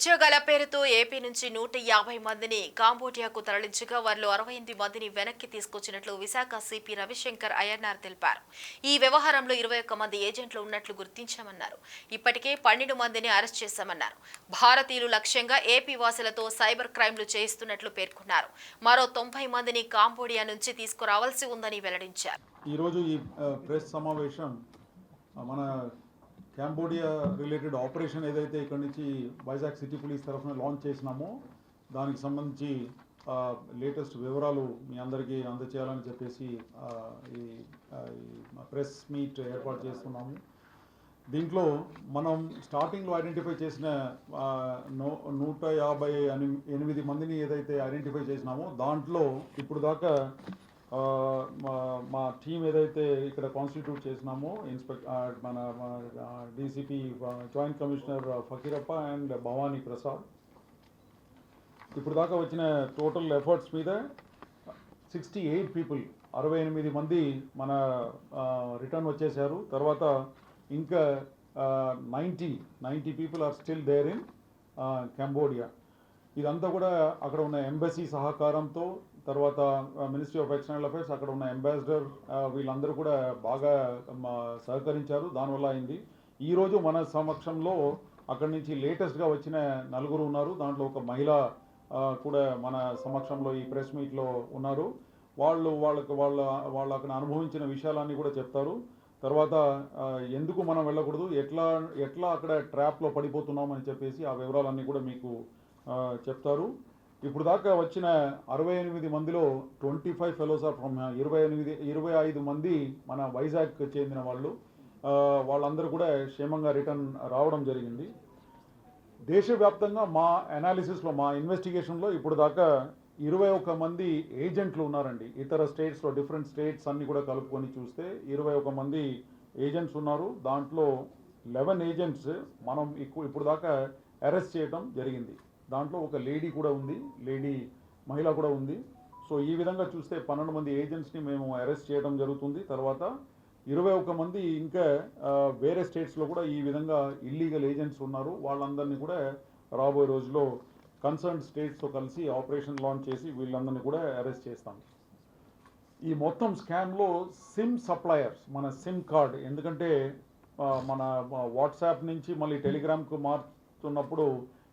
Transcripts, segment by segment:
ఉద్యోగాల పేరుతో ఏపీ నుంచి నూట యాభై మందిని కాంబోడియాకు తరలించగా వారిలో అరవై ఎనిమిది మందిని వెనక్కి తీసుకొచ్చినట్లు విశాఖ సిపి రవిశంకర్ అయ్యన్నార్ తెలిపారు. ఈ వ్యవహారంలో ఇరవై ఒక్క మంది ఏజెంట్లు ఉన్నట్లు గుర్తించామన్నారు. ఇప్పటికే పన్నెండు మందిని అరెస్ట్ చేశామన్నారు. భారతీయులు లక్ష్యంగా ఏపీ వాసులతో సైబర్ క్రైమ్లు చేయిస్తున్నట్లు పేర్కొన్నారు. మరో తొంభై మందిని కాంబోడియా నుంచి తీసుకురావాల్సి ఉందని వెల్లడించారు. ఈరోజు ఈ ప్రెస్ సమావేశం మన క్యాంబోడియా రిలేటెడ్ ఆపరేషన్ ఏదైతే ఇక్కడ నుంచి వైజాగ్ సిటీ పోలీస్ తరఫున లాంచ్ చేసినామో దానికి సంబంధించి లేటెస్ట్ వివరాలు మీ అందరికీ అందచేయాలని చెప్పేసి ఈ ప్రెస్ మీట్ ఏర్పాటు చేస్తున్నాము. దీంట్లో మనం స్టార్టింగ్లో ఐడెంటిఫై చేసిన నూట యాభై ఎనిమిది మందిని ఏదైతే ఐడెంటిఫై చేసినామో దాంట్లో ఇప్పుడు దాకా మా మా టీం ఏదైతే ఇక్కడ కాన్స్టిట్యూట్ చేసినామో ఇన్స్పెక్ట్ మన DCP joint commissioner Fakirappa and Bhavani Prasad ఇప్పుడు దాకా వచ్చిన టోటల్ ఎఫర్ట్స్ మీద సిక్స్టీ ఎయిట్ పీపుల్ అరవై ఎనిమిది మంది మన రిటర్న్ వచ్చేసారు తర్వాత ఇంకా ninety ninety people are still there in Cambodia ఇదంతా కూడా అక్కడ ఉన్న ఎంబసీ సహకారంతో తర్వాత మినిస్ట్రీ ఆఫ్ ఎక్స్టర్నల్ అఫైర్స్ అక్కడ ఉన్న అంబాసిడర్ వీళ్ళందరూ కూడా బాగా సహకరించారు. దానివల్ల అయింది. ఈరోజు మన సమక్షంలో అక్కడి నుంచి లేటెస్ట్గా వచ్చిన నలుగురు ఉన్నారు. దాంట్లో ఒక మహిళ కూడా మన సమక్షంలో ఈ ప్రెస్ మీట్లో ఉన్నారు. వాళ్ళు వాళ్ళకి వాళ్ళ వాళ్ళు అక్కడ అనుభవించిన విషయాలన్నీ కూడా చెప్తారు. తర్వాత ఎందుకు మనం వెళ్ళకూడదు? ఎట్లా ఎట్లా అక్కడ ట్రాప్లో పడిపోతున్నామని చెప్పేసి ఆ వివరాలన్నీ కూడా మీకు చెప్తారు. ఇప్పుడు దాకా వచ్చిన అరవై ఎనిమిది మందిలో twenty five fellows are from ఇరవై ఎనిమిది ఇరవై ఐదు మంది మన వైజాగ్ చెందిన వాళ్ళు. వాళ్ళందరూ కూడా క్షేమంగా రిటర్న్ రావడం జరిగింది. దేశవ్యాప్తంగా మా అనాలిసిస్లో మా ఇన్వెస్టిగేషన్లో ఇప్పుడు దాకా ఇరవై ఒక మంది ఏజెంట్లు ఉన్నారండి. ఇతర స్టేట్స్లో డిఫరెంట్ స్టేట్స్ అన్నీ కూడా కలుపుకొని చూస్తే ఇరవై ఒక మంది ఏజెంట్స్ ఉన్నారు. దాంట్లో లెవెన్ ఏజెంట్స్ మనం ఇప్పుడు దాకా అరెస్ట్ చేయడం జరిగింది. దాంట్లో ఒక లేడీ కూడా ఉంది లేడీ మహిళ కూడా ఉంది. సో ఈ విధంగా చూస్తే పన్నెండు మంది ఏజెంట్స్ని మేము అరెస్ట్ చేయడం జరుగుతుంది. తర్వాత ఇరవై ఒక్క మంది ఇంకా వేరే స్టేట్స్లో కూడా ఈ విధంగా ఇల్లీగల్ ఏజెంట్స్ ఉన్నారు. వాళ్ళందరినీ కూడా రాబోయే రోజుల్లో కన్సర్న్ స్టేట్స్తో కలిసి ఆపరేషన్ లాంచ్ చేసి వీళ్ళందరినీ కూడా అరెస్ట్ చేస్తాం. ఈ మొత్తం స్కామ్లో సిమ్ సప్లయర్స్ మన సిమ్ కార్డ్ ఎందుకంటే మన వాట్సాప్ నుంచి మళ్ళీ టెలిగ్రామ్కు మారుతున్నప్పుడు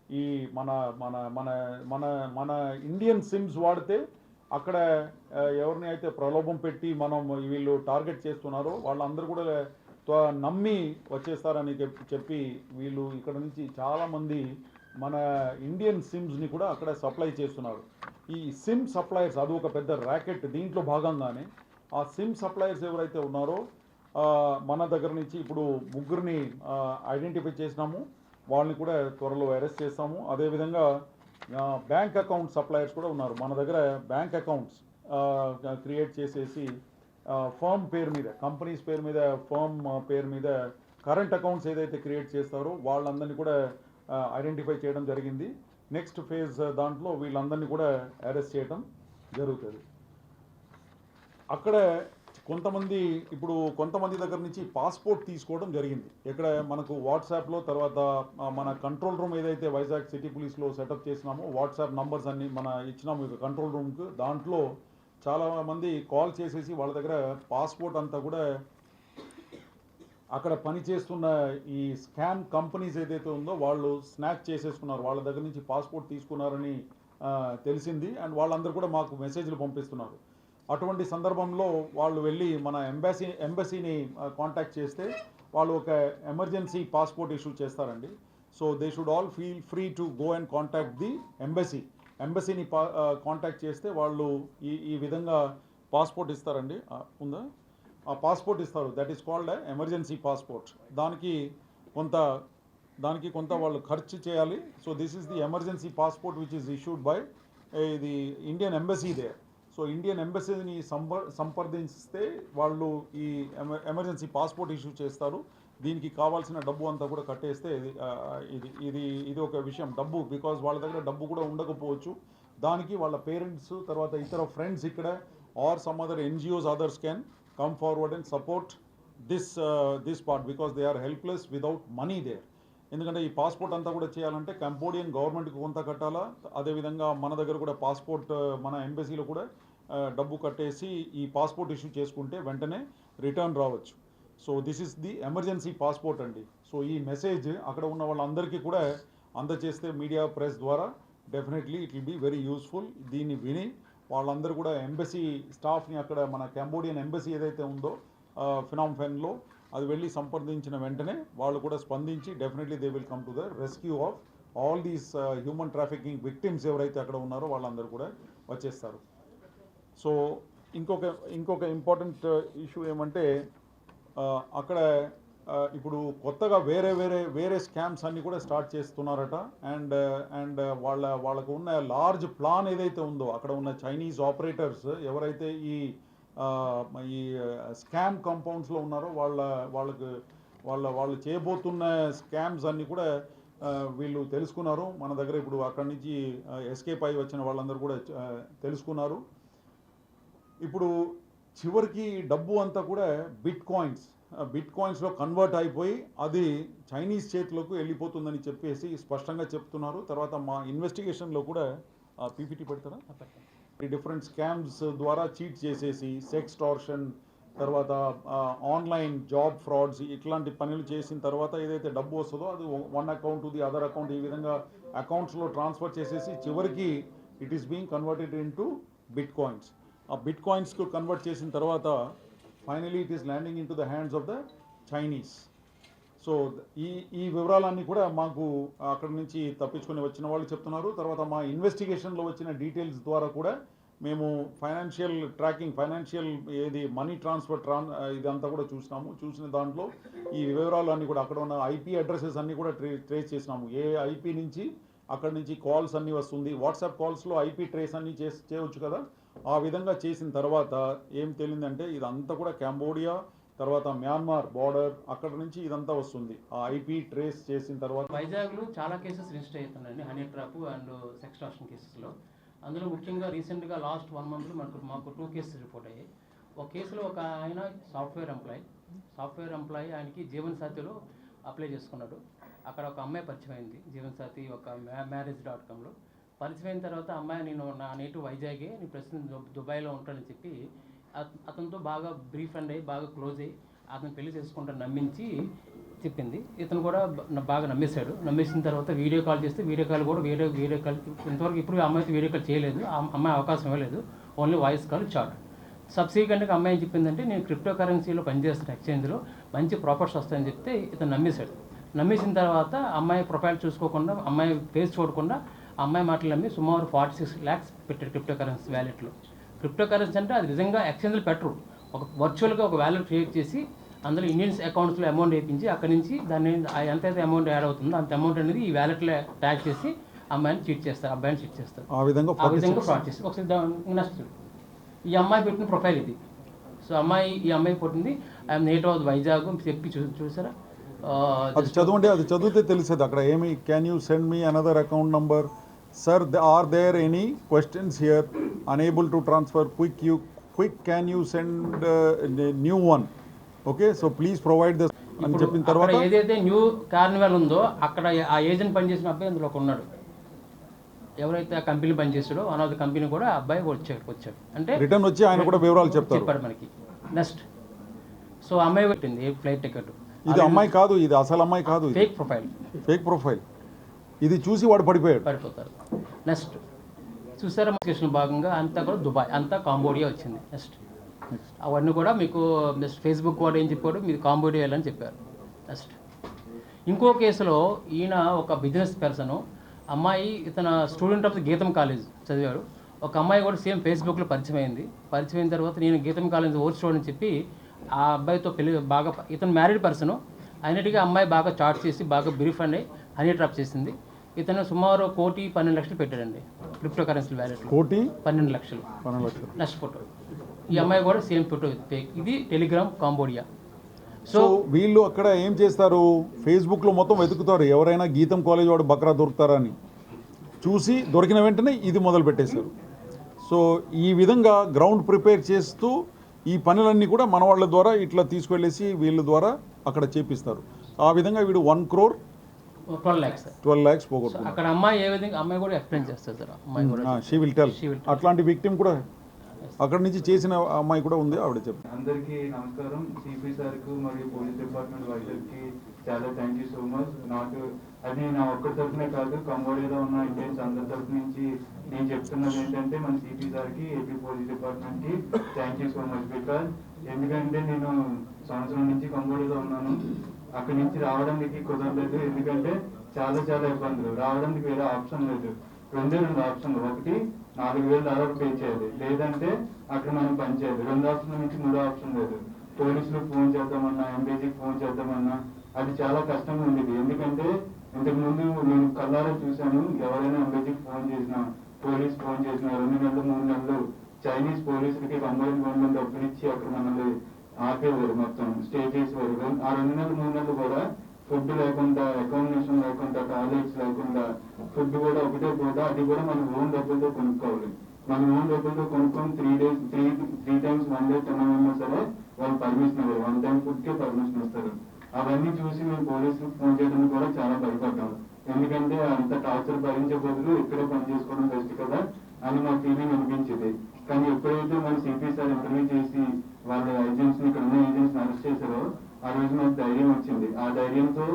ఈ మన మన మన మన మన ఇండియన్ సిమ్స్ వాడితే అక్కడ ఎవరిని అయితే ప్రలోభం పెట్టి మనం వీళ్ళు టార్గెట్ చేస్తున్నారో వాళ్ళందరూ కూడా త్వ- నమ్మి వచ్చేస్తారని చెప్పి చెప్పి వీళ్ళు ఇక్కడ నుంచి చాలామంది మన ఇండియన్ సిమ్స్ని కూడా అక్కడ సప్లై చేస్తున్నారు. ఈ సిమ్ సప్లయర్స్ అది ఒక పెద్ద ర్యాకెట్ దీంట్లో భాగంగానే ఆ సిమ్ సప్లయర్స్ ఎవరైతే ఉన్నారో మన దగ్గర నుంచి ఇప్పుడు ముగ్గురిని ఐడెంటిఫై చేసినాము. వాళ్ళని కూడా త్వరలో అరెస్ట్ చేస్తాము. అదేవిధంగా బ్యాంక్ అకౌంట్ సప్లయర్స్ కూడా ఉన్నారు. మన దగ్గర బ్యాంక్ అకౌంట్స్ క్రియేట్ చేసేసి ఫర్మ్ పేరు మీద కంపెనీస్ పేరు మీద ఫర్మ్ పేరు మీద కరెంట్ అకౌంట్స్ ఏదైతే క్రియేట్ చేస్తారో వాళ్ళందరినీ కూడా ఐడెంటిఫై చేయడం జరిగింది. నెక్స్ట్ ఫేజ్ దాంట్లో వీళ్ళందరినీ కూడా అరెస్ట్ చేయడం జరుగుతుంది. అక్కడ కొంతమంది ఇప్పుడు కొంతమంది దగ్గర నుంచి పాస్పోర్ట్ తీసుకోవడం జరిగింది. ఇక్కడ మనకు వాట్సాప్లో తర్వాత మన కంట్రోల్ రూమ్ ఏదైతే వైజాగ్ సిటీ పోలీస్లో సెటప్ చేసినామో వాట్సాప్ నంబర్స్ అన్ని మన ఇచ్చినాము ఇక కంట్రోల్ రూమ్కి. దాంట్లో చాలామంది కాల్ చేసేసి వాళ్ళ దగ్గర పాస్పోర్ట్ అంతా కూడా అక్కడ పనిచేస్తున్న ఈ స్కామ్ కంపెనీస్ ఏదైతే ఉందో వాళ్ళు స్నాచ్ చేసేసుకున్నారు. వాళ్ళ దగ్గర నుంచి పాస్పోర్ట్ తీసుకున్నారని తెలిసింది. అండ్ వాళ్ళందరూ కూడా మాకు మెసేజ్లు పంపిస్తున్నారు. అటువంటి సందర్భంలో వాళ్ళు వెళ్ళి మన ఎంబసీ ఎంబసీని కాంటాక్ట్ చేస్తే వాళ్ళు ఒక ఎమర్జెన్సీ పాస్పోర్ట్ ఇష్యూ చేస్తారండి. So they should all feel free to go and contact the embassy ఎంబసీని పా కాంటాక్ట్ చేస్తే వాళ్ళు ఈ ఈ విధంగా పాస్పోర్ట్ ఇస్తారండి. ఆ, ఉందా? ఆ పాస్పోర్ట్ ఇస్తారు. That is called emergency passport దానికి కొంత దానికి కొంత వాళ్ళు ఖర్చు చేయాలి. So this is the emergency passport which is issued by ఇది Indian embassy they so Indian ఎంబసీని సంప సంప్రదిస్తే వాళ్ళు ఈ ఎమర్జెన్సీ పాస్పోర్ట్ ఇష్యూ చేస్తారు. దీనికి కావాల్సిన డబ్బు అంతా కూడా కట్టేస్తే ఇది ఇది ఇది ఇది ఒక విషయం. డబ్బు బికాజ్ వాళ్ళ దగ్గర డబ్బు కూడా ఉండకపోవచ్చు. దానికి వాళ్ళ పేరెంట్స్ తర్వాత ఇతర ఫ్రెండ్స్ ఇక్కడ are some other NGOs others can come forward and support this this part because they are helpless without money there ఎందుకంటే ఈ పాస్పోర్ట్ అంతా కూడా చేయాలంటే కంబోడియన్ గవర్నమెంట్కి కొంత కట్టాలా? అదేవిధంగా మన దగ్గర కూడా పాస్పోర్ట్ మన ఎంబసీలో కూడా డబ్బు కట్టేసి ఈ పాస్పోర్ట్ ఇష్యూ చేసుకుంటే వెంటనే రిటర్న్ రావచ్చు. So this is the emergency passport అండి. సో ఈ మెసేజ్ అక్కడ ఉన్న వాళ్ళందరికీ కూడా అందచేస్తే మీడియా ప్రెస్ ద్వారా definitely it will be very useful దీన్ని విని వాళ్ళందరూ కూడా ఎంబసీ స్టాఫ్ని అక్కడ మన కంబోడియన్ ఎంబసీ ఏదైతే ఉందో ఫినామ్ ఫెన్లో అది వెళ్ళి సంప్రదించిన వెంటనే వాళ్ళు కూడా స్పందించి definitely they will come to the rescue of all these human trafficking victims ఎవరైతే అక్కడ ఉన్నారో వాళ్ళందరూ కూడా వచ్చేస్తారు. సో ఇంకొక ఇంకొక ఇంపార్టెంట్ ఇష్యూ uh, ఏమంటే uh, అక్కడ uh, ఇప్పుడు కొత్తగా వేరే వేరే వేరే స్కామ్స్ అన్నీ కూడా స్టార్ట్ చేస్తున్నారట. అండ్ అండ్ వాళ్ళ వాళ్ళకు ఉన్న లార్జ్ ప్లాన్ ఏదైతే ఉందో అక్కడ ఉన్న చైనీస్ ఆపరేటర్స్ ఎవరైతే ఈ ఈ స్కామ్ కాంపౌండ్స్లో ఉన్నారో వాళ్ళ వాళ్ళకు వాళ్ళ వాళ్ళు చేయబోతున్న స్కామ్స్ అన్నీ కూడా వీళ్ళు తెలుసుకున్నారు. మన దగ్గర ఇప్పుడు అక్కడి నుంచి ఎస్కేప్ అయి వచ్చిన వాళ్ళందరూ కూడా తెలుసుకున్నారు. ఇప్పుడు చివరికి డబ్బు అంతా కూడా బిట్ కాయిన్స్ బిట్ కాయిన్స్లో కన్వర్ట్ అయిపోయి అది చైనీస్ చేతిలోకి వెళ్ళిపోతుందని చెప్పేసి స్పష్టంగా చెప్తున్నారు. తర్వాత మా ఇన్వెస్టిగేషన్లో కూడా పీపీటీ పెడతారా? డిఫరెంట్ స్కామ్స్ ద్వారా చీట్ చేసేసి సెక్స్ టార్షన్ తర్వాత ఆన్లైన్ జాబ్ ఫ్రాడ్స్ ఇట్లాంటి పనులు చేసిన తర్వాత ఏదైతే డబ్బు వస్తుందో అది one account the other account ఈ విధంగా అకౌంట్స్లో ట్రాన్స్ఫర్ చేసేసి చివరికి it is being converted into bitcoins ఆ బిట్ కాయిన్స్కు కన్వర్ట్ చేసిన తర్వాత finally it is landing into the hands of the Chinese. So ఈ ఈ వివరాలన్నీ కూడా మాకు అక్కడ నుంచి తప్పించుకొని వచ్చిన వాళ్ళు చెప్తున్నారు. తర్వాత మా ఇన్వెస్టిగేషన్లో వచ్చిన డీటెయిల్స్ ద్వారా కూడా మేము ఫైనాన్షియల్ ట్రాకింగ్ ఫైనాన్షియల్ ఏది మనీ ట్రాన్స్ఫర్ ట్రాన్ ఇదంతా కూడా చూసినాము. చూసిన దాంట్లో ఈ వివరాలు అన్నీ కూడా అక్కడ ఉన్న ఐపీ అడ్రసెస్ అన్నీ కూడా ట్రే ట్రేస్ చేసినాము. ఏ ఐపీ నుంచి అక్కడ నుంచి కాల్స్ అన్నీ వస్తుంది. వాట్సాప్ కాల్స్లో ఐపీ ట్రేస్ అన్నీ చేసి చేయవచ్చు కదా. ఆ విధంగా చేసిన తర్వాత ఏం తెలిసిందంటే ఇదంతా కూడా కంబోడియా తర్వాత మ్యాన్మార్ బార్డర్ అక్కడ నుంచి ఇదంతా వస్తుంది. ఆ ఐపీ ట్రేస్ చేసిన తర్వాత వైజాగ్లో చాలా కేసెస్ రిజిస్టర్ అవుతున్నాయండి honey trap and sextortion కేసెస్లో. అందులో ముఖ్యంగా రీసెంట్గా లాస్ట్ వన్ మంత్లో మనకు మాకు టూ కేసెస్ రిపోర్ట్ అయ్యాయి. ఒక కేసులో ఒక ఆయన సాఫ్ట్వేర్ ఎంప్లాయీ సాఫ్ట్వేర్ ఎంప్లాయీ ఆయనకి జీవనసాథిలో అప్లై చేసుకున్నాడు. అక్కడ ఒక అమ్మాయి పరిచయం అయింది జీవన్ ఒక మ్యారేజ్ డాట్ కామ్లో. పరిచయం అయిన తర్వాత అమ్మాయి నేను నా నేటివ్ వైజాగే నేను ప్రస్తుతం దుబాయ్లో ఉంటానని చెప్పి అతనితో బాగా బ్రీఫ్ అండ్ అయ్యి బాగా క్లోజ్ అయ్యి అతను పెళ్ళి చేసుకుంటాను నమ్మించి చెప్పింది. ఇతను కూడా బాగా నమ్మేశాడు. నమ్మేసిన తర్వాత వీడియో కాల్ చేస్తే వీడియో కాల్ కూడా వీడియో వీడియో కాల్ ఇంతవరకు ఇప్పుడు అమ్మాయితో వీడియో కాల్ చేయలేదు. ఆ అమ్మాయి అవకాశం ఇవ్వలేదు. Only voice call chat. సబ్సిక్వెంట్గా అమ్మాయి ఏం చెప్పిందంటే నేను క్రిప్టో కరెన్సీలో పనిచేస్తున్న ఎక్స్చేంజ్లో మంచి ప్రాఫిట్స్ వస్తాయని చెప్తే ఇతను నమ్మేశాడు. నమ్మేసిన తర్వాత అమ్మాయి ప్రొఫైల్ చూసుకోకుండా అమ్మాయి ఫేస్ చూడకుండా అమ్మాయి మాటలు నమ్మి సుమారు ఫార్టీ సిక్స్ ల్యాక్స్ పెట్టాడు క్రిప్టో కరెన్సీ వ్యాలెట్లో క్రిప్టో కరెన్సీ అంటే అది నిజంగా ఎక్స్చేంజ్లో పెట్టరు ఒక వర్చువల్గా ఒక వ్యాలెట్ క్రియేట్ చేసి అందులో ఇండియన్స్ అకౌంట్స్లో అమౌంట్ వేయించి అక్కడి నుంచి దాన్ని ఆ ఎంతైతే అమౌంట్ యాడ్ అవుతుందో అంత అమౌంట్ అనేది ఈ వ్యాలెట్లో ట్యాగ్ చేసి అమ్మాయిని చీట్ చేస్తారు అబ్బాయిని చీట్ చేస్తారు. ఆ విధంగా ఆ విధంగా ఫ్రాడ్ చేసి ఒకసారి నెక్స్ట్ ఈ అమ్మాయి పెట్టిన ప్రొఫైల్ ఇది. సో అమ్మాయి ఈ అమ్మాయి పుట్టింది ఐఎమ్ నేటివ్ ఆఫ్ వైజాగ్ చెప్పి చూ చూసారా? అది చదవండి అది చదివితే తెలిసేది అక్కడ ఏమి can you send me another account number sir are there any questions here unable to transfer quick you quick can you send new one okay so please provide this అని చెప్పిన తర్వాత ఏదైతే న్యూ కార్నివల్ ఉందో అక్కడ ఆ agent పనిచేసిన అబ్బాయి అందులో ఒక ఉన్నాడు. ఎవరైతే ఆ కంపెనీ పనిచేసాడో వన్ ఆఫ్ ద కంపెనీ కూడా ఆ అబ్బాయి వచ్చాడు వచ్చాడు. అంటే రిటర్న్ వచ్చి ఆయన కూడా వివరాలు చెప్తారు. చెప్పాడు మనకి. నెక్స్ట్ సో అమ్మాయి పెట్టింది ఫ్లైట్ టికెట్ ఇది అమ్మాయి కాదు ఇది అసలు అమ్మాయి కాదు ఫేక్ ప్రొఫైల్ ఫేక్ ప్రొఫైల్ ఇది చూసి వాడు పడిపోయాడు. పడిపోతారు. నెక్స్ట్ చూసారా కృష్ణ భాగంగా అంతా కూడా దుబాయ్ అంతా కాంబోడియా వచ్చింది. నెక్స్ట్ అవన్నీ కూడా మీకు నెక్స్ట్ ఫేస్బుక్ వాడు ఏం చెప్పాడు? మీరు కాంబోడియా వెళ్ళని చెప్పారు. నెక్స్ట్ ఇంకో కేసులో ఈయన ఒక బిజినెస్ పర్సన్ అమ్మాయి ఇతను student of the Gitam college చదివాడు. ఒక అమ్మాయి కూడా సేమ్ ఫేస్బుక్లో పరిచయం అయింది. పరిచయం అయిన తర్వాత నేను గీతం కాలేజ్ ఓర్స్ అని చెప్పి ఆ అబ్బాయితో పెళ్ళి బాగా ఇతను మ్యారీడ్ పర్సన్ అయినట్టుగా అమ్మాయి బాగా చాట్ చేసి బాగా బ్రీఫ్ అండి హనీ ట్రాప్ చేసింది. ఇతను సుమారు కోటి పన్నెండు లక్షలు పెట్టాడండి క్రిప్టో కరెన్సీ వ్యాలెట్లో కోటి? పన్నెండు లక్షలు. పన్నెండు లక్షలు. నెక్స్ట్ ఫోటో ఈ అమ్మాయి కూడా సేమ్ ఫోటో ఇది టెలిగ్రామ్ కాంబోడియా సో వీళ్ళు అక్కడ ఏం చేస్తారు? ఫేస్బుక్లో మొత్తం వెతుకుతారు. ఎవరైనా గీతం కాలేజ్ వాడు బక్రా దొరుకుతారని. చూసి దొరికిన వెంటనే ఇది మొదలు పెట్టేశారు. సో ఈ విధంగా గ్రౌండ్ ప్రిపేర్ చేస్తూ ఈ పనులన్నీ కూడా మన వాళ్ళ ద్వారా ఇట్లా తీసుకెళ్ళేసి వీళ్ళ ద్వారా అక్కడ చేపిస్తారు. ఆ విధంగా వీడు one crore twelve lakhs sir. Twelve lakhs పోగొట్టుకున్నారు. అక్కడ అమ్మాయి ఏ విధంగా అమ్మాయి కూడా ఎక్స్ప్లెయిన్ చేస్తారు సార్ అమ్మాయి కూడా she will tell She will అట్లాంటి విక్టిమ్ కూడా అక్కడి నుంచి చేసిన అమ్మాయి కూడా ఉంది ఆవిడ చెప్పి. అందరికీ నమస్కారం. సిపి సార్కు మరియు పోలీస్ డిపార్ట్మెంట్ వైజాగ్కి చాలా థ్యాంక్ యూ సో మచ్ నాకు అది నా ఒక్కరి తరఫునే కాదు కంబోడియాలో ఉన్న ఇండియన్స్ అందరి తరఫు నుంచి నేను చెప్తున్నది ఏంటంటే మన సిపి సార్కి ఏపీ పోలీస్ డిపార్ట్మెంట్కి thank you so much because ఎందుకంటే నేను సంవత్సరం నుంచి కంబోడియాలో ఉన్నాను. అక్కడి నుంచి రావడానికి కుదరలేదు. ఎందుకంటే చాలా చాలా ఇబ్బందులు. రావడానికి వేరే ఆప్షన్ లేదు. రెండే రెండు ఆప్షన్లు. ఒకటి నాలుగు వేలు దాదాపు పే చేయాలి. లేదంటే అక్కడ మనం పని చేయాలి రెండు ఆప్షన్ నుంచి మూడో ఆప్షన్ లేదు. పోలీసులు ఫోన్ చేద్దామన్నా ఎంబీసీకి ఫోన్ చేద్దామన్నా అది చాలా కష్టంగా ఉండేది. ఎందుకంటే ఇంతకు ముందు నేను కళ్ళారా చూశాను. ఎవరైనా ఎంబీసీకి ఫోన్ చేసినా పోలీస్ ఫోన్ చేసినా రెండు నెలలు మూడు నెలలు చైనీస్ పోలీసులకి కంబైన్ గవర్నమెంట్ డబ్బులు ఇచ్చి అక్కడ మనల్ని ఆపేవారు మొత్తం స్టే చేసేవారు ఆ రెండు నెలలు మూడు నెలలు కూడా ఫుడ్ లేకుండా అకామిడేషన్ లేకుండా టాయిలెట్స్ లేకుండా ఫుడ్ కూడా ఒకటే పూట అది కూడా మనం ఓన్ డబ్బులతో కొనుక్కోవాలి. మనం ఓన్ డబ్బులతో కొనుక్కొని three days three three times one day తిన్నామన్నా సరే వాళ్ళు పర్మిషన్ ఇవ్వరు. వన్ టైం ఫుడ్ కే పర్మిషన్ ఇస్తారు. అవన్నీ చూసి మేము పోలీసులకు ఫోన్ చేయడానికి కూడా చాలా భయపడ్డాం. ఎందుకంటే అంత టార్చర్ భరించే బదులు ఇక్కడే పని చేసుకోవడం బెస్ట్ కదా అని మా ఫీలింగ్ అనిపించింది కానీ ఎప్పుడైతే మన సిపి సార్ ఇంటర్వ్యూ చేసి వాళ్ళ ఏజెంట్స్ ఇక్కడ ఉన్న ఏజెంట్స్ అరెస్ట్ చేశారో ఆ రోజు నాకు ధైర్యం వచ్చింది. ఆ ధైర్యంతో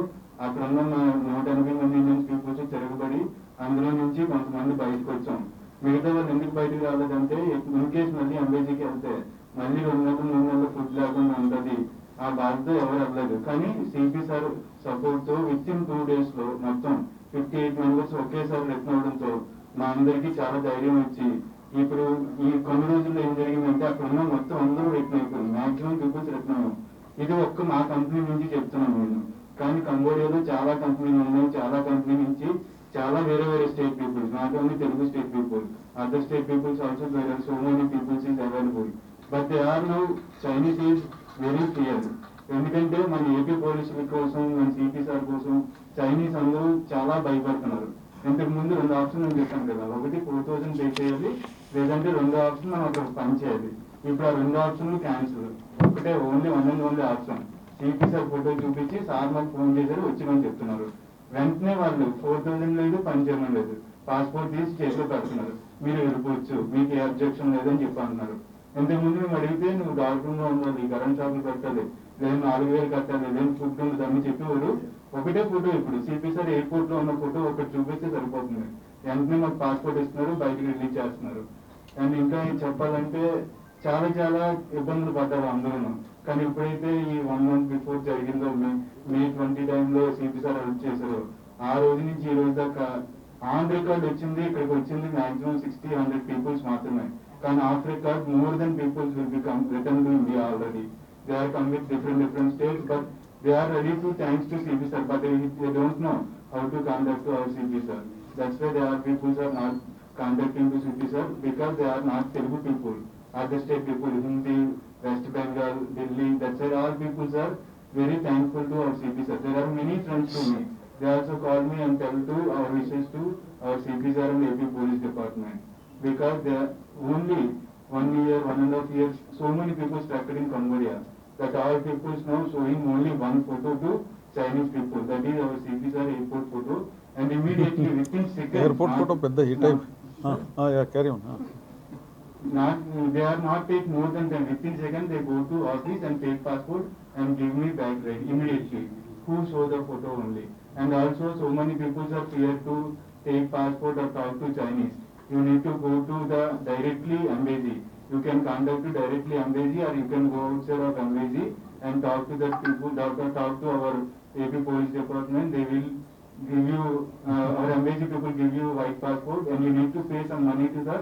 అక్కడ ఉన్న మా నూట ఎనభై మంది ఏజెంట్స్ పీపుల్స్ తిరగబడి అందులో నుంచి కొంతమంది బయటకు వచ్చాం. మిగతా వాళ్ళు ఎందుకు బయటకు రాలేదంటే ఇన్ కేస్ మళ్ళీ అంబేజీకి వెళ్తే మళ్ళీ రెండు నెలలు మూడు నెలలు ఫుడ్ లేకుండా ఉంటది. ఆ బాధ్యత ఎవరు అవ్వలేదు. కానీ సిపి సార్ సపోర్ట్తో విత్ ఇన్ టూ డేస్లో మొత్తం ఫిఫ్టీ ఎయిట్ మెంబర్స్ ఒకేసారి రిటర్న్ అవడంతో మా అందరికి చాలా ధైర్యం వచ్చి ఇప్పుడు ఈ కొన్ని రోజుల్లో ఏం జరిగిందంటే అక్కడ ఉన్న మొత్తం అందరూ రిటర్న్ అయిపోయింది మాక్సిమం పీపుల్స్ రిటర్న్ ఇది ఒక్క మా కంపెనీ నుంచి చెప్తున్నాను నేను. కానీ కంబోడియాలో చాలా కంపెనీలు ఉన్నాయి చాలా కంపెనీ నుంచి చాలా వేరే వేరే state peoples not only Telugu state people other state peoples also వేరే so many peoples is available but they are no Chinese is very clear ఎందుకంటే మన ఏపీ పోలీసుల కోసం మన సిపి సార్ కోసం చైనీస్ అందరూ చాలా భయపడుతున్నారు. ఇంతకు ముందు రెండు ఆప్షన్ నేను చెప్పాను కదా ఒకటి ఫోర్ థౌసండ్ పే చేయాలి లేదంటే రెండో ఆప్షన్ మనం అక్కడ పని చేయాలి ఇప్పుడు ఆ రెండు ఆప్షన్లు క్యాన్సిల్. ఒకటే only one and only option. CP sir photo చూపించి సార్ మాకు ఫోన్ చేశారు వచ్చిమని చెప్తున్నారు. వెంటనే వాళ్ళు ఫోర్ థౌసండ్ లేదు పని చేయడం లేదు. పాస్పోర్ట్ తీసి చేతిలో పెడుతున్నారు. మీరు వెళ్ళిపోవచ్చు మీకు ఏ అబ్జెక్షన్ లేదని చెప్పి అంటున్నారు ఇంతకు ముందు మేము అడిగితే నువ్వు డాక్టర్గా ఉండాలి కరెంట్ షాపులు కట్టాలి లేదు నాలుగు వేలు కట్టాలి లేదు ఫుడ్ ఉండదు అని చెప్పేవారు ఒకటే ఫోటో ఇప్పుడు. సిపి సార్ ఎయిర్పోర్ట్లో ఉన్న ఫోటో ఒకటి చూపిస్తే సరిపోతుంది. వెంటనే మాకు పాస్పోర్ట్ ఇస్తున్నారు బయటకు రిలీజ్ చేస్తున్నారు. అండ్ ఇంకా చెప్పాలంటే చాలా చాలా ఇబ్బందులు పడ్డారు అందరూ. కానీ ఎప్పుడైతే ఈ వన్ మంత్ బిఫోర్ జరిగిందో మే ట్వంటీ టైంలో సిపి సార్ హెల్ప్ చేశారు. ఆ రోజు నుంచి ఈ రోజు దాకా ఆన్ రికార్డ్ వచ్చింది ఇక్కడికి వచ్చింది మాక్సిమం సిక్స్టీ హండ్రెడ్ పీపుల్స్ మాత్రమే. కానీ off record more than peoples will become return to India already. They are come with different different states but they are ready to thanks to CP sir but they don't know how to contact to our CP sir that's why they are peoples are not conducting this UPSL because they are not Telugu people. Other state people, Hindi, West Bengal, Delhi, that's why all people are very thankful to our CP sir. There are many friends to me. They also call me and tell to our wishes to our CP sir and AP Police Department because they are only one year, one and a half years, so many people stuck in Cambodia that our people is now showing only one photo to Chinese people. That is our CP sir airport photo. And immediately within seconds, airport photo, but the heat time. Oh, oh yeah, carry on. Huh? Not, they are not take more than 10, 15 seconds. They go to office and take passport and give me back right immediately. Who show the photo only? And also, so many people are here to take passport or talk to Chinese. You need to go to the directly embassy. You can contact to directly embassy or you can go outside of embassy and talk to the people, talk, talk to our AP police department. They will give you uh, our embassy people give you white passport and you need to pay some money to the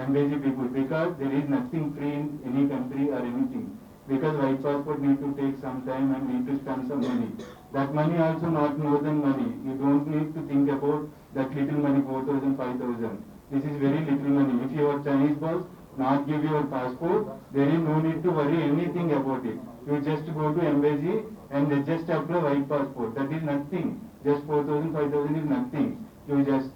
embassy people because there is nothing free in any country or anything. Because white passport need to take some time and need to spend some money. That money also not more than money. You don't need to think about that little money, 4,000, 5,000. This is very little money. If your Chinese boss not give your passport, there is no need to worry anything about it. You just go to embassy and they just apply white passport. That is nothing. Just 4,000, 5,000 is nothing. You just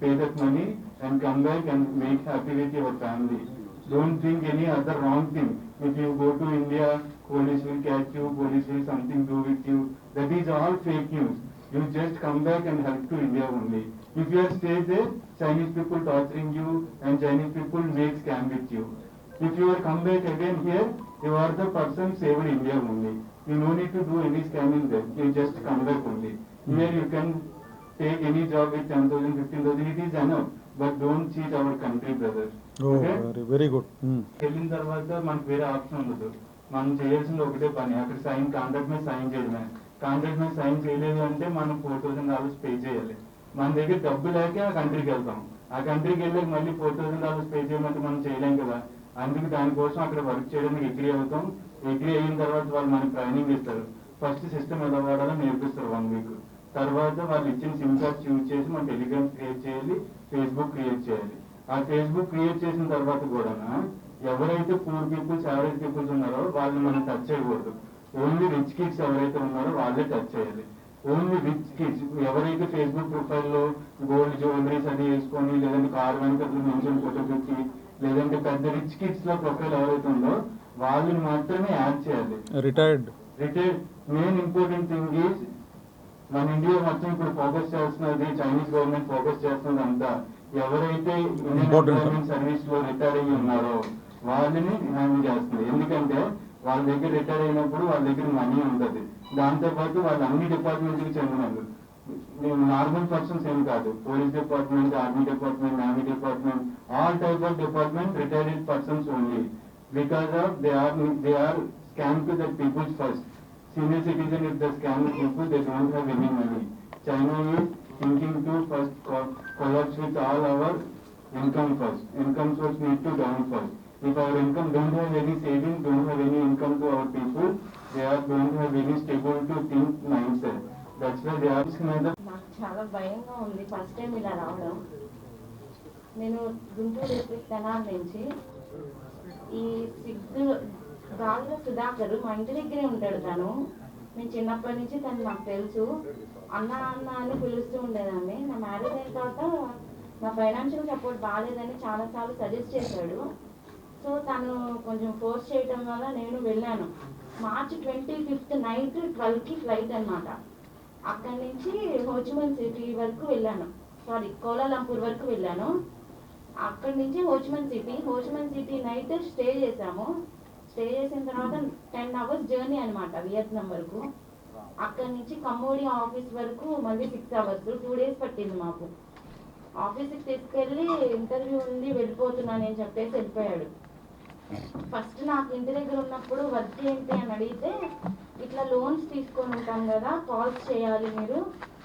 pay that money and come back and make happy with your family. Don't think any other wrong thing. If you go to India, police will catch you, police will something do with you. That is all fake news. You just come back and help to India only. If you are stay there, Chinese people torturing you and Chinese people make scam with you. If you are come back again here, you are the person saved India only. You no need to do any scamming there. You just come back only. Here you can take any job with 10,000, 15,000, it is enough. But don't cheat our country, brothers. Oh Okay? Very very good వెళ్ళిన తర్వాత మనకు వేరే option ఉండదు మనం చేయాల్సింది ఒకటే పని అక్కడ సైన్ కాంట్రాక్ట్ మీద సైన్ చేయడమే కాంట్రాక్ట్ మీద సైన్ చేయలేదు అంటే మనం ఫోర్ థౌసండ్ డాలర్స్ పే చేయాలి మన దగ్గర డబ్బు లేక ఆ కంట్రీకి వెళ్తాం ఆ కంట్రీకి వెళ్ళాక మళ్ళీ ఫోర్ థౌసండ్ డాలర్స్ పే చేయమంటే మనం చేయలేం కదా అందుకు దానికోసం అక్కడ వర్క్ చేయడానికి అగ్రి అవుతాం డిగ్రీ అయిన తర్వాత వాళ్ళు మనకి ట్రైనింగ్ ఇస్తారు. ఫస్ట్ సిస్టమ్ ఎలా వాడాలో నేర్పిస్తారు వన్ వీక్. తర్వాత వాళ్ళు ఇచ్చిన సిమ్ కార్డ్స్ యూజ్ చేసి మనం టెలిగ్రామ్ క్రియేట్ చేయాలి ఫేస్బుక్ క్రియేట్ చేయాలి. ఆ ఫేస్బుక్ క్రియేట్ చేసిన తర్వాత కూడా ఎవరైతే పూర్ పీపుల్స్ యావరేజ్ పీపుల్స్ ఉన్నారో వాళ్ళని మనం టచ్ చేయకూడదు. ఓన్లీ రిచ్ కిడ్స్ ఎవరైతే ఉన్నారో వాళ్ళే టచ్ చేయాలి. ఓన్లీ రిచ్ కిడ్స్ ఎవరైతే ఫేస్బుక్ ప్రొఫైల్లో గోల్డ్ జ్యువెలరీస్ అది వేసుకొని లేదంటే కార్ వెనక మెన్షన్ ఫోటో పెట్టి లేదంటే పెద్ద రిచ్ కిడ్స్లో ప్రొఫైల్ ఎవరైతే ఉందో వాళ్ళని మాత్రమే యాడ్ చేయాలి. Retired. Retire main important thing is మన ఇండియా మొత్తం ఇప్పుడు ఫోకస్ చేస్తున్నది చైనీస్ గవర్నమెంట్ ఫోకస్ చేస్తున్నది అంతా. ఎవరైతే ఇండియన్ సర్వీస్లో రిటైర్ అయ్యి ఉన్నారో వాళ్ళని హ్యాండిల్ చేస్తుంది. ఎందుకంటే వాళ్ళ దగ్గర రిటైర్ అయినప్పుడు వాళ్ళ దగ్గర మనీ ఉంటుంది. దాంతో పాటు వాళ్ళు అన్ని డిపార్ట్మెంట్కి చెందిన వాళ్ళు నార్మల్ పర్సన్స్ ఏం కాదు. Police department army department navy department all type of department retired persons only. Because of they are they are scam to the peoples first senior citizen if the scam people they don't have any money. China is thinking to first co- collapse with all our income first. Income source need to down first. If our income don't have any savings, don't have any income to our people, they are don't have any stable to think mindset. That's why they are another నాకు చాలా భయంగా ఉంది first time ఇలా రావడం నేను Guntur district Tenali నుంచి ఈ సిగ్గు గాలిలో సుధాకర్ మా ఇంటి దగ్గరే ఉంటాడు తను. నేను చిన్నప్పటి నుంచి తను నాకు తెలుసు. అన్న అన్న అని పిలుస్తూ ఉండేదాన్ని. నా మ్యారేజ్ అయిన తర్వాత నా ఫైనాన్షియల్ సపోర్ట్ బాగాలేదని చాలాసార్లు సజెస్ట్ చేశాడు. సో తను కొంచెం ఫోర్స్ చేయటం వల్ల నేను వెళ్ళాను. మార్చ్ ట్వంటీ ఫిఫ్త్ నైట్ ట్వెల్వ్కి ఫ్లైట్ అన్నమాట. అక్కడి నుంచి హోచిమన్ సిటీ వరకు వెళ్ళాను. సారీ కోలాలంపూర్ వరకు వెళ్ళాను. అక్కడి నుంచి Ho Chi Minh city Ho Chi Minh city night stay చేసాము. స్టే చేసిన తర్వాత టెన్ అవర్స్ జర్నీ అనమాట వియత్నాం వరకు. అక్కడి నుంచి కమ్మోడి ఆఫీస్ వరకు మళ్ళీ సిక్స్ అవర్స్ టూ డేస్ పట్టింది మాకు. ఆఫీస్కి తీసుకెళ్ళి ఇంటర్వ్యూ ఉంది వెళ్ళిపోతున్నాను అని చెప్పేసి వెళ్ళిపోయాడు. ఫస్ట్ నాకు ఇంటి దగ్గర ఉన్నప్పుడు వర్క్ ఏంటి అని అడిగితే ఇట్లా లోన్స్ తీసుకొని ఉంటాం కదా కాల్స్ చేయాలి మీరు.